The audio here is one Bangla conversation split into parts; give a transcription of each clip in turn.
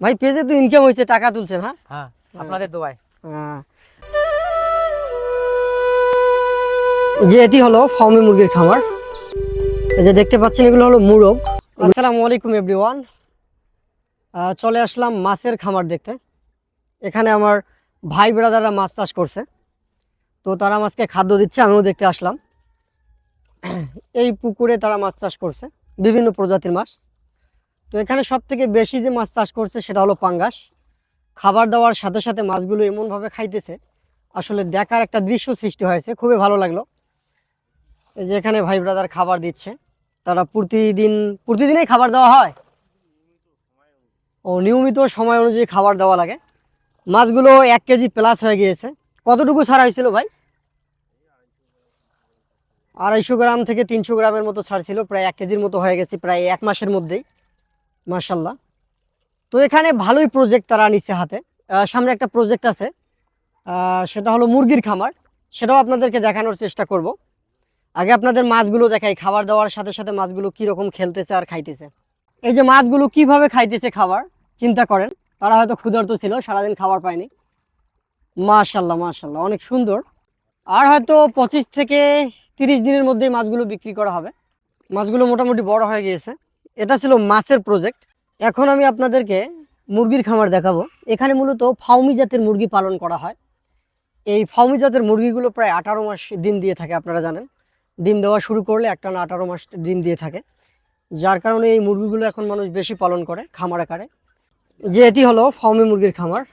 ভাই পেজে তো ইনকাম হয়েছে টাকা তুলছেন হ্যাঁ? হ্যাঁ আপনাদের দোয়ায়। আহ। যে এটি হলো ফার্মি মুরগির খামার। এই যে দেখতে পাচ্ছেন এগুলো হলো মুরগ। আসসালামু আলাইকুম এভরিওয়ান চলে আসলাম মাছের খামার দেখতে। এখানে আমার ভাই ব্রাদাররা মাছ চাষ করছে। তো তারা মাছকে খাদ্য দিচ্ছে আমিও দেখতে আসলাম। এই পুকুরে তারা মাছ চাষ করছে বিভিন্ন প্রজাতির মাছ। তো এখানে সব থেকে বেশি যে মাছ চাষ করছে সেটা হলো পাঙ্গাস। খাবার দাবার সাথে সাথে মাছগুলো এমনভাবে খাইতেছে, আসলে দেখার একটা দৃশ্য সৃষ্টি হয়েছে, খুবই ভালো লাগল। এই যে এখানে ভাই ব্রাদার খাবার দিচ্ছে, তারা প্রতিদিন, প্রতিদিনই খাবার দেওয়া হয়। ও নিয়মিত সময় অনুযায়ী খাবার দেওয়া লাগে। মাছগুলো এক কেজি প্লাস হয়ে গিয়েছে। কতটুকু ছাড়া হয়েছিল ভাই? আড়াইশো গ্রাম থেকে তিনশো গ্রামের মতো ছাড়ছিল প্রায় এক কেজির মতো হয়ে গেছে, প্রায় এক মাসের মধ্যেই। মার্শাল্লাহ তো এখানে ভালোই প্রজেক্ট তারা নিচ্ছে হাতে। সামনে একটা প্রজেক্ট আছে। সেটা হলো মুরগির খামার। সেটাও আপনাদেরকে দেখানোর চেষ্টা করব। আগে আপনাদের মাছগুলো দেখাই, খাবার দেওয়ার সাথে সাথে মাছগুলো কীরকম খেলতেছে আর খাইতেছে। এই যে মাছগুলো কীভাবে খাইতেছে খাবার, চিন্তা করেন। তারা হয়তো ক্ষুধার্ত ছিল, সারাদিন খাবার পায়নি। মাশাল্লাহ মাশাল্লাহ অনেক সুন্দর। আর হয়তো পঁচিশ থেকে তিরিশ দিনের মধ্যেই মাছগুলো বিক্রি করা হবে। মাছগুলো মোটামুটি বড় হয়ে গিয়েছে। এটা ছিল মাছের প্রজেক্ট এখন আমি আপনাদেরকে মুরগির খামার দেখাবো। এখানে মূলত ফাউমি জাতের মুরগি পালন করা হয়। এই ফাউমি জাতের মুরগিগুলো প্রায় আঠারো মাস ডিম দিয়ে থাকে, আপনারা জানেন। ডিম দেওয়া শুরু করলে একটা না আঠারো মাস ডিম দিয়ে থাকে। যার কারণে এই মুরগিগুলো এখন মানুষ বেশি পালন করে খামার আকারে। যে এটি হলো ফাউমি মুরগির খামার।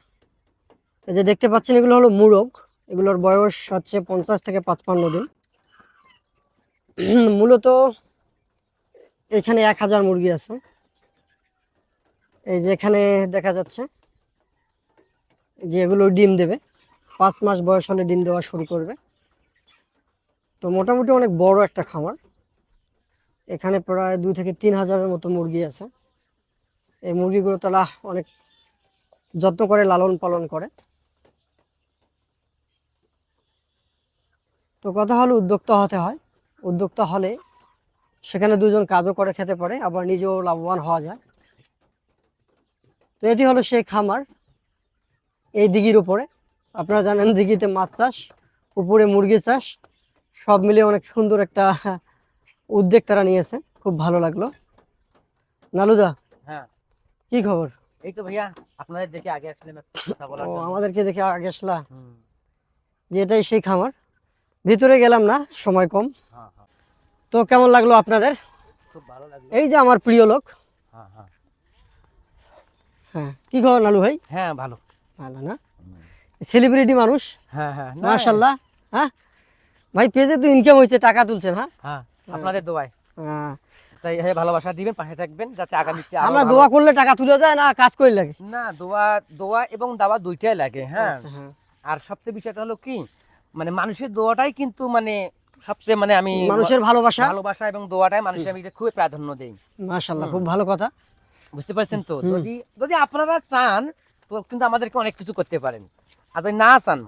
যে দেখতে পাচ্ছেন, এগুলো হলো মুরগ। এগুলোর বয়স হচ্ছে পঞ্চাশ থেকে পাঁচপান্ন দিন। মূলত এখানে এক হাজার মুরগি আছে। এই যে এখানে দেখা যাচ্ছে যে এগুলো ডিম দেবে। পাঁচ মাস বয়স হলে ডিম দেওয়া শুরু করবে। তো মোটামুটি অনেক বড় একটা খামার। এখানে প্রায় দুই থেকে তিন হাজারের মতো মুরগি আছে। এই মুরগিগুলো তারা অনেক যত্ন করে, লালন পালন করে। তো কথা হলো, উদ্যোক্তা হতে হয়। উদ্যোক্তা হলে সেখানে দুজন কাজও করে খেতে পারে আবার নিজেও লাভবান হওয়া যায়। তো এটি হলো সেই খামার এই দিঘির উপরে। আপনারা জানেন দিঘিতে মাছ চাষ উপরে মুরগি চাষ সব মিলিয়ে অনেক সুন্দর একটা উদ্যোগ তারা নিয়েছে। খুব ভালো লাগল। নালুদা হ্যাঁ। কি খবর? এই তো ভাইয়া আপনাদের দেখে আগে বলার ও আমাদেরকে দেখে আগে আসলা। যে এটাই সেই খামার। ভিতরে গেলাম না সময় কম। হ্যাঁ। তো কেমন লাগল আপনাদের? খুব ভালো লাগল। এই যে আমার প্রিয় লোক। হ্যাঁ হ্যাঁ। হ্যাঁ কি খবর নালু ভাই? হ্যাঁ ভালো। ভালো না? সেলিব্রিটি মানুষ। হ্যাঁ হ্যাঁ মাশাল্লাহ হ্যাঁ? ভাই পেজে তো ইনকাম হয়েছে টাকা তুলছেন হ্যাঁ? হ্যাঁ আপনাদের দোয়ায়। হ্যাঁ। তাই ভালোবাসা দিবেন পাশে থাকবেন যাতে আগামীতে আমরা দোয়া করলে টাকা তুলে যায় না কাজ করে লাগে? না দোয়া দোয়া এবং দাওয়া দুইটাই লাগে হ্যাঁ। আচ্ছা, হ্যাঁ। আর সবচেয়ে বিষয়টা হলো কি মানে মানুষের দোয়াটাই কিন্তু মানে সবচেয়ে মানে আমি মানুষের ভালোবাসা। ভালোবাসা এবং দোয়াটাই মানুষের আমি খুবই প্রাধান্য দেই। মাশাল্লাহ হুম। খুব ভালো কথা। বুঝতে পারছেন তো? যদি যদি আপনারা চান তো কিন্তু আমাদেরকে অনেক কিছু করতে পারেন। আর যদি না চান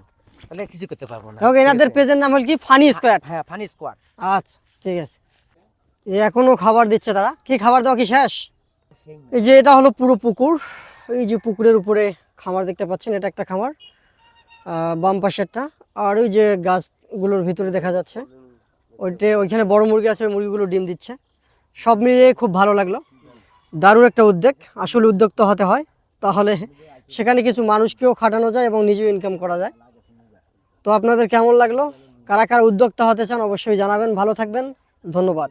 তাহলে কিছু করতে পারব না। এবং এনাদের পেজের নাম হল কি? ফানি স্কোয়ার হ্যাঁ ফানি স্কোয়াড আচ্ছা ঠিক আছে। এখনও খাবার দিচ্ছে তারা। কি খাবার দেওয়া কি শেষ? এই যে এটা হলো পুরো পুকুর। এই যে পুকুরের উপরে খামার দেখতে পাচ্ছেন এটা একটা খামার। আহ, বাম পাশেরটা। আর ওই যে গাছগুলোর ভিতরে দেখা যাচ্ছে। ওইটা ওইখানে বড় মুরগি আছে, ওই মুরগিগুলো ডিম দিচ্ছে। সব মিলিয়ে খুব ভালো লাগল। দারুণ একটা উদ্যোগ। আসলে উদ্যোক্তা হতে হয়। তাহলে সেখানে কিছু মানুষকেও খাটানো যায় এবং নিজেও ইনকাম করা যায়। তো আপনাদের কেমন লাগল? কারা কারা উদ্যোক্তা হতে চান অবশ্যই জানাবেন। ভালো থাকবেন। ধন্যবাদ।